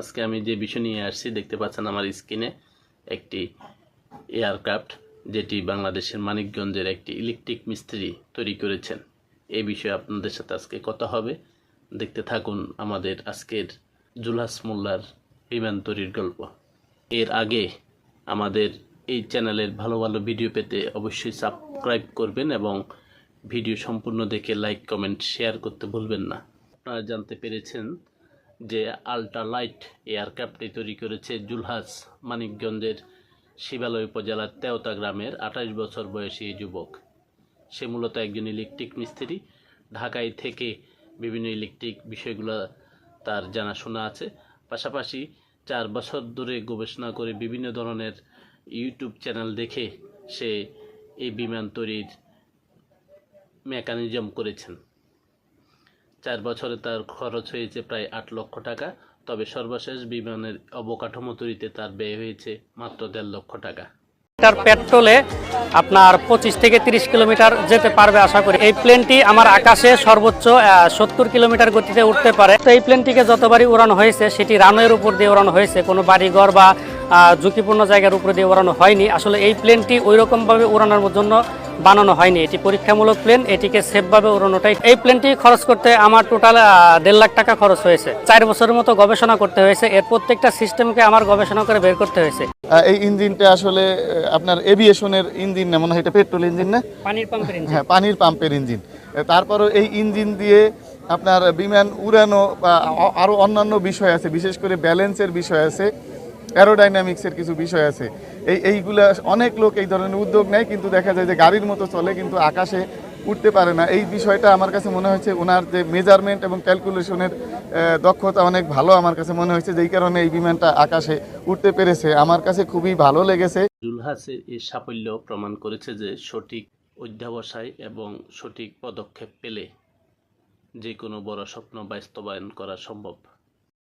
আজকে আমি যে বিষয় নিয়ে আসছি, দেখতে পাচ্ছেন আমার স্ক্রিনে একটি এয়ারক্রাফট, যেটি বাংলাদেশের মানিকগঞ্জের একটি ইলেকট্রিক মিস্ত্রি তৈরি করেছেন। এই বিষয়ে আপনাদের সাথে আজকে কথা হবে। দেখতে থাকুন আমাদের আজকের জুলহাস মোল্লার বিমান তৈরির গল্প। এর আগে আমাদের এই চ্যানেলের ভালো ভালো ভিডিও পেতে অবশ্যই সাবস্ক্রাইব করবেন এবং ভিডিও সম্পূর্ণ দেখে লাইক, কমেন্ট, শেয়ার করতে ভুলবেন না। আপনারা জানতে পেরেছেন যে আল্ট্রালাইট এয়ারক্রাফটটি তৈরি করেছে জুলহাস মানিকগঞ্জের শিবালয় উপজেলার তেওতা গ্রামের আঠাশ বছর বয়সী এই যুবক। সে মূলত একজন ইলেকট্রিক মিস্ত্রি। ঢাকায় থেকে বিভিন্ন ইলেকট্রিক বিষয়গুলো তার জানাশোনা আছে। পাশাপাশি চার বছর ধরে গবেষণা করে বিভিন্ন ধরনের ইউটিউব চ্যানেল দেখে সে এই বিমান তৈরির মেকানিজম করেছেন। চার বছরে তার খরচ হয়েছে প্রায় আট লক্ষ টাকা, তবে সর্বশেষ বিমানের অবকাঠামো তৈরিতে তার ব্যয় হয়েছে মাত্র দেড় লক্ষ টাকা। তার পেট্রোলে আপনার পঁচিশ থেকে তিরিশ কিলোমিটার যেতে পারবে আশা করি। এই প্লেনটি আমার আকাশে সর্বোচ্চ সত্তর কিলোমিটার গতিতে উঠতে পারে। তো এই প্লেনটিকে যতবারই উড়ানো হয়েছে, সেটি রানওয়ের উপর দিয়ে উড়ানো হয়েছে। কোনো বাড়িঘর বা ঝুঁকিপূর্ণ জায়গার উপর দিয়ে উড়ানো হয়নি। আসলে এই প্লেনটি ওই রকমভাবে উড়ানোর জন্য বানানো হয়নি। এটি পরীক্ষামূলক প্লেন এটিকে সেফভাবে উড়ানোটাই এই প্লেনটি খরচ করতে আমার টোটাল দেড় লাখ টাকা খরচ হয়েছে। চার বছরের মতো গবেষণা করতে হয়েছে। এর প্রত্যেকটা সিস্টেমকে আমার গবেষণা করে বের করতে হয়েছে। এই ইঞ্জিনটা আসলে আপনার এভিয়েশনের ইঞ্জিন না মনে হয় এটা পেট্রোল ইঞ্জিন না? পানির পাম্পের ইঞ্জিন। হ্যাঁ পানির পাম্পের ইঞ্জিন। তারপরও এই ইঞ্জিন দিয়ে আপনার বিমান উড়ানো বা আ- আরও অন্যান্য বিষয় আছে বিশেষ করে ব্যালেন্সের বিষয় আছে। অ্যারোডাইনামিক্সের কিছু বিষয় আছে। এই, এইগুলা অনেক লোক এই ধরনের উদ্যোগ নেয়, কিন্তু দেখা যায় যে গাড়ির মতো চলে, কিন্তু আকাশে উঠতে পারে না। এই বিষয়টা আমার কাছে মনে হয়েছে ওনার যে মেজারমেন্ট এবং ক্যালকুলেশনের দক্ষতা অনেক ভালো আমার কাছে মনে হয়েছে, যেই কারণে এই বিমানটা আকাশে উঠতে পেরেছে। আমার কাছে খুবই ভালো লেগেছে। জুলহাসের এই সাফল্য প্রমাণ করেছে যে সঠিক অধ্যাবসায় এবং সঠিক পদক্ষেপ পেলে যে কোনো বড় স্বপ্ন বাস্তবায়ন করা সম্ভব।